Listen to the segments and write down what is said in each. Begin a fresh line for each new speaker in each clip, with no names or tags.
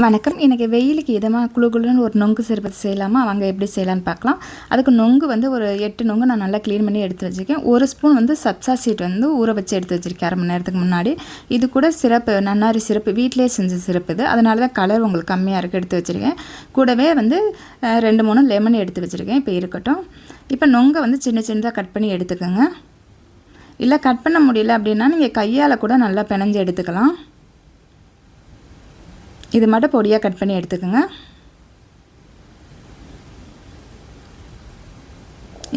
வணக்கம். இன்றைக்கி வெயிலுக்கு இதமாக குளு குளுன்னு ஒரு நொங்கு சிறுபத்து செய்யலாமா? அவங்க எப்படி செய்யலான்னு பார்க்கலாம். அதுக்கு நொங்கு வந்து ஒரு எட்டு நொங்கு நான் நல்லா க்ளீன் பண்ணி எடுத்து வச்சுருக்கேன். ஒரு ஸ்பூன் வந்து சப்சா சீட் வந்து ஊற வச்சு எடுத்து வச்சுருக்கேன் அரை மணி நேரத்துக்கு முன்னாடி. இது கூட சிறப்பு நன்னாரி சிறப்பு வீட்டிலே செஞ்ச சிறப்பு இது. அதனால தான் கலர் உங்களுக்கு கம்மியாக இருக்குது எடுத்து வச்சுருக்கேன். கூடவே வந்து ரெண்டு மூணு லெமன் எடுத்து வச்சுருக்கேன். இப்போ இருக்கட்டும். இப்போ நொங்கை வந்து சின்ன சின்னதாக கட் பண்ணி எடுத்துக்கோங்க. இல்லை கட் பண்ண முடியல அப்படின்னா நீங்கள் கையால் கூட நல்லா பிணைஞ்சு எடுத்துக்கலாம். இது மட்டும் பொடியாக கட் பண்ணி எடுத்துக்கோங்க.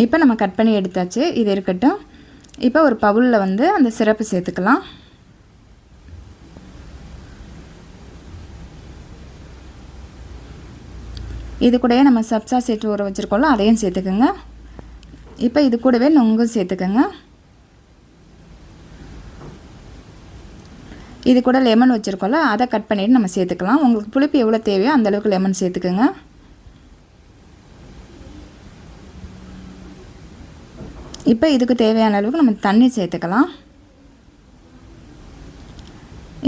இப்போ நம்ம கட் பண்ணி எடுத்தாச்சு இது இருக்கட்டும். இப்போ ஒரு பவுலில் வந்து அந்த சிறப்பு சேர்த்துக்கலாம். இது கூடயே நம்ம சப்சா சேர்த்து ஊற வச்சுருக்கோம்ல அதையும் சேர்த்துக்கோங்க. இப்போ இது கூடவே நொங்கும் சேர்த்துக்கோங்க. இது கூட லெமன் வச்சுருக்கோம்ல அதை கட் பண்ணிவிட்டு நம்ம சேர்த்துக்கலாம். உங்களுக்கு புளிப்பு எவ்வளோ தேவையோ அந்த அளவுக்கு லெமன் சேர்த்துக்கோங்க. இப்போ இதுக்கு தேவையான அளவுக்கு நம்ம தண்ணி சேர்த்துக்கலாம்.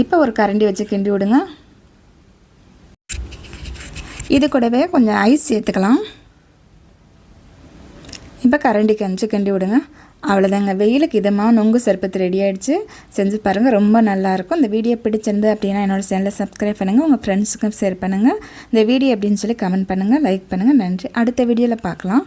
இப்போ ஒரு கரண்டி வச்சு கிண்டி விடுங்க. இது கூடவே கொஞ்சம் ஐஸ் சேர்த்துக்கலாம். இப்போ கரண்டி கஞ்சி கிண்டி விடுங்க. அவ்வளோதாங்க வெயிலுக்கு இதமாக நொங்கு சர்பத்து ரெடி ஆகிடுச்சு செஞ்சு பாருங்கள் ரொம்ப நல்லாயிருக்கும் இந்த வீடியோ பிடிச்சிருந்து அப்படின்னா என்னோட சேனலை சப்ஸ்கிரைப் பண்ணுங்கள் உங்கள் ஃப்ரெண்ட்ஸுக்கும் ஷேர் பண்ணுங்கள் இந்த வீடியோ அப்படின்னு சொல்லி கமெண்ட் பண்ணுங்கள் லைக் பண்ணுங்கள் நன்றி. அடுத்த வீடியோவில் பார்க்கலாம்.